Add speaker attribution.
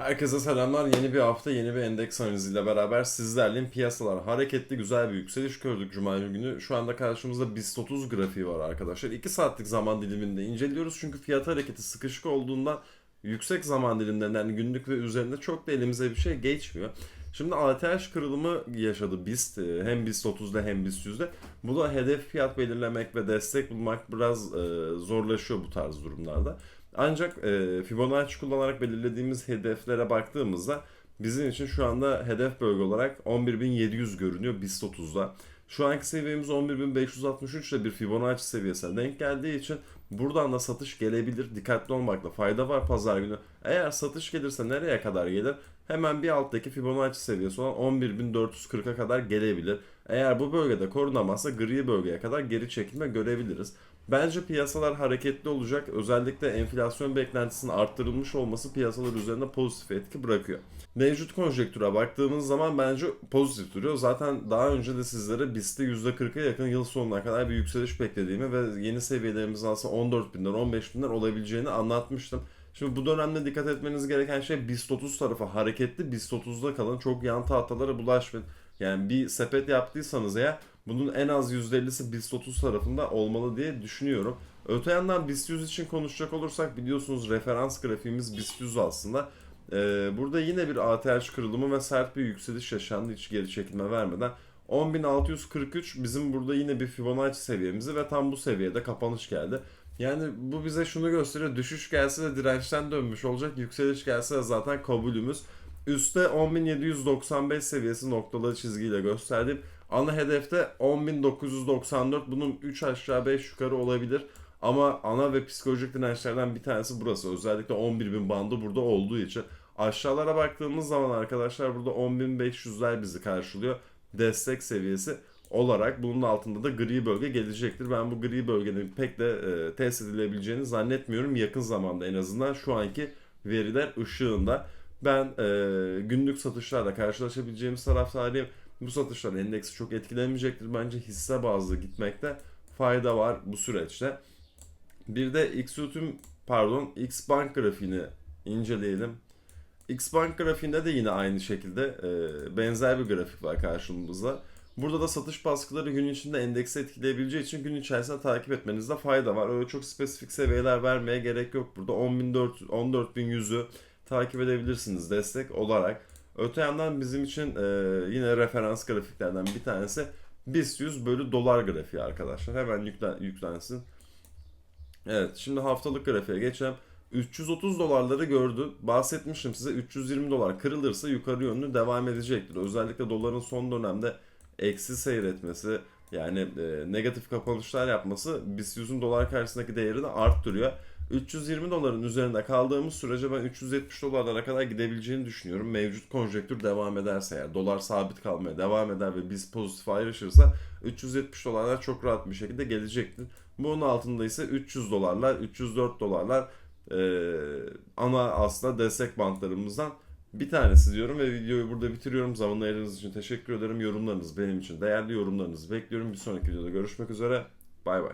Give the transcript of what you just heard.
Speaker 1: Herkese selamlar. Yeni bir hafta, yeni bir endeks analiziyle beraber sizlerleyim. Piyasalar hareketli, güzel bir yükseliş gördük Cuma günü. Şu anda karşımızda BIST 30 grafiği var arkadaşlar. 2 saatlik zaman diliminde inceliyoruz. Çünkü fiyat hareketi sıkışık olduğundan yüksek zaman dilimlerinden yani günlük ve üzerinde çok da elimize bir şey geçmiyor. Şimdi ATH kırılımı yaşadı BIST. e, Hem BIST 30'da hem BIST 100'de. Bu da hedef fiyat belirlemek ve destek bulmak biraz e, zorlaşıyor bu tarz durumlarda. Ancak e, Fibonacci kullanarak belirlediğimiz hedeflere baktığımızda bizim için şu anda hedef bölge olarak 11.700 görünüyor BIST 30'da. Şu anki seviyemiz 11.563 ile bir Fibonacci seviyesine denk geldiği için buradan da satış gelebilir. Dikkatli olmakta fayda var pazar günü. Eğer satış gelirse nereye kadar gelir? Hemen bir alttaki Fibonacci seviyesi olan 11.440'a kadar gelebilir. Eğer bu bölgede korunamazsa gri bölgeye kadar geri çekilme görebiliriz. Bence piyasalar hareketli olacak. Özellikle enflasyon beklentisinin arttırılmış olması piyasalar üzerinde pozitif etki bırakıyor. Mevcut konjektüre baktığımız zaman bence pozitif duruyor. Zaten daha önce de sizlere BIST'te %40'a yakın yıl sonuna kadar bir yükseliş beklediğimi ve yeni seviyelerimizin aslında 14 binler 15 binler olabileceğini anlatmıştım. Şimdi bu dönemde dikkat etmeniz gereken şey BIST 30 tarafı hareketli. BIST 30'da kalın. Çok yan tahtalara bulaşmayın. Yani bir sepet yaptıysanız eğer bunun en az %50'si BIST 30 tarafında olmalı diye düşünüyorum. Öte yandan BIST 100 için konuşacak olursak biliyorsunuz referans grafiğimiz BIST 100 aslında. Ee, burada yine bir ATH kırılımı ve sert bir yükseliş yaşandı hiç geri çekilme vermeden. 10.643 bizim burada yine bir Fibonacci seviyemizi ve tam bu seviyede kapanış geldi. Yani bu bize şunu gösteriyor. Düşüş gelse de dirençten dönmüş olacak. Yükseliş gelse de zaten kabulümüz. Üste 10.795 seviyesi noktalı çizgiyle gösterdim. Ana hedefte 10.994. Bunun 3 aşağı 5 yukarı olabilir. Ama ana ve psikolojik dirençlerden bir tanesi burası. Özellikle 11.000 bandı burada olduğu için. Aşağılara baktığımız zaman arkadaşlar burada 10.500'ler bizi karşılıyor. Destek seviyesi olarak bunun altında da gri bölge gelecektir. Ben bu gri bölgenin pek de e, test edilebileceğini zannetmiyorum. Yakın zamanda en azından şu anki veriler ışığında. Ben e, günlük satışlarla karşılaşabileceğimiz taraftarıyım. Bu satışlar endeksi çok etkilemeyecektir. Bence hisse bazlı gitmekte fayda var bu süreçte. Bir de XUT'ün pardon X Bank grafiğini inceleyelim. X Bank grafiğinde de yine aynı şekilde e, benzer bir grafik var karşımızda. Burada da satış baskıları gün içinde endeksi etkileyebileceği için gün içerisinde takip etmenizde fayda var. Öyle çok spesifik seviyeler vermeye gerek yok. Burada 10.400, 14.100'ü takip edebilirsiniz destek olarak. Öte yandan bizim için e, yine referans grafiklerden bir tanesi BIST 100 bölü dolar grafiği arkadaşlar. Hemen yüklen, yüklensin. Evet şimdi haftalık grafiğe geçelim. 330 dolarları gördü. Bahsetmiştim size 320 dolar kırılırsa yukarı yönlü devam edecektir. Özellikle doların son dönemde eksi seyretmesi yani e, negatif kapanışlar yapması BIST 100'ün dolar karşısındaki değerini arttırıyor. 320 doların üzerinde kaldığımız sürece ben 370 dolarlara kadar gidebileceğini düşünüyorum. Mevcut konjektür devam ederse eğer dolar sabit kalmaya devam eder ve biz pozitif ayrışırsa 370 dolarlar çok rahat bir şekilde gelecektir. Bunun altında ise 300 dolarlar, 304 dolarlar e, ana aslında destek bantlarımızdan bir tanesi diyorum ve videoyu burada bitiriyorum. Zaman ayırdığınız için teşekkür ederim. Yorumlarınız benim için değerli yorumlarınızı bekliyorum. Bir sonraki videoda görüşmek üzere. Bay bay.